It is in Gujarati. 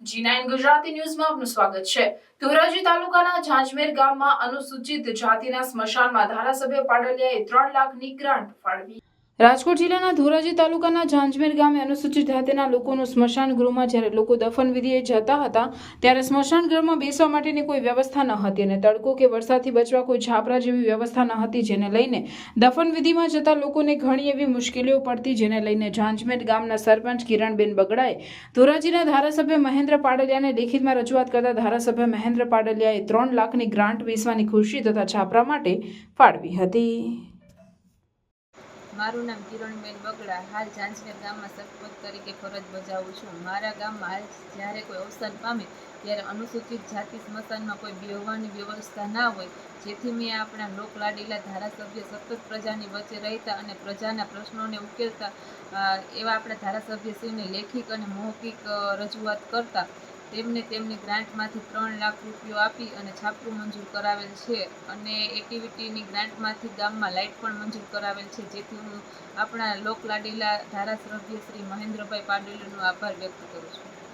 જી ગુજરાતી ન્યૂઝમાં આપનું સ્વાગત છે. ધોરાજી તાલુકાના ઝાંઝમેર ગામમાં અનુસૂચિત જાતિના સ્મશાનમાં ધારાસભ્ય પાડલિયાએ ત્રણ લાખની ગ્રાન્ટ ફાળવી. રાજકોટ જિલ્લાના ધોરાજી તાલુકાના ઝાંઝમેર ગામે અનુસૂચિત જાતિના લોકોનું સ્મશાન ગૃહમાં જ્યારે લોકો દફન વિધિએ જતા હતા, ત્યારે સ્મશાન ગૃહમાં બેસવા માટેની કોઈ વ્યવસ્થા ન હતી અને તડકો કે વરસાદથી બચવા કોઈ છાપરા જેવી વ્યવસ્થા ન હતી જેને લઈને દફન વિધિમાં જતા લોકોને ઘણી એવી મુશ્કેલીઓ પડતી જેને લઈને ઝાંઝમેર ગામના સરપંચ કિરણબેન બગડાએ ધોરાજીના ધારાસભ્ય મહેન્દ્ર પાડલિયાને લેખિતમાં રજૂઆત કરતા ધારાસભ્ય મહેન્દ્ર પાડલિયાએ ત્રણ લાખની ગ્રાન્ટ વેચવાની ખુરશી તથા છાપરા માટે ફાળવી હતી. મારું નામ કિરણબેન બગડા. હાલ ઝાંઝમેર ગામમાં સરપંચ તરીકે ફરજ બજાવું છું. મારા ગામમાં હાલ જ્યારે કોઈ અવસાન પામે, ત્યારે અનુસૂચિત જાતિ સ્મશાનમાં કોઈ બેહવાની વ્યવસ્થા ના હોય, જેથી મેં આપણા લોકલાડીલા ધારાસભ્ય સતત પ્રજાની વચ્ચે રહેતા અને પ્રજાના પ્રશ્નોને ઉકેલતા એવા આપણા ધારાસભ્યશ્રીને લેખિક અને મૌખિક રજૂઆત કરતા તેમને તેમની ગ્રાન્ટમાંથી ત્રણ લાખ રૂપિયો આપી અને છાપરું મંજૂર કરાવેલ છે. અને એક્ટિવિટીની ગ્રાન્ટમાંથી ગામમાં લાઇટ પણ મંજૂર કરાવેલ છે. જેથી હું આપણા લોકલાડીલા ધારાસભ્ય શ્રી મહેન્દ્રભાઈ પાડોલીનો આભાર વ્યક્ત કરું છું.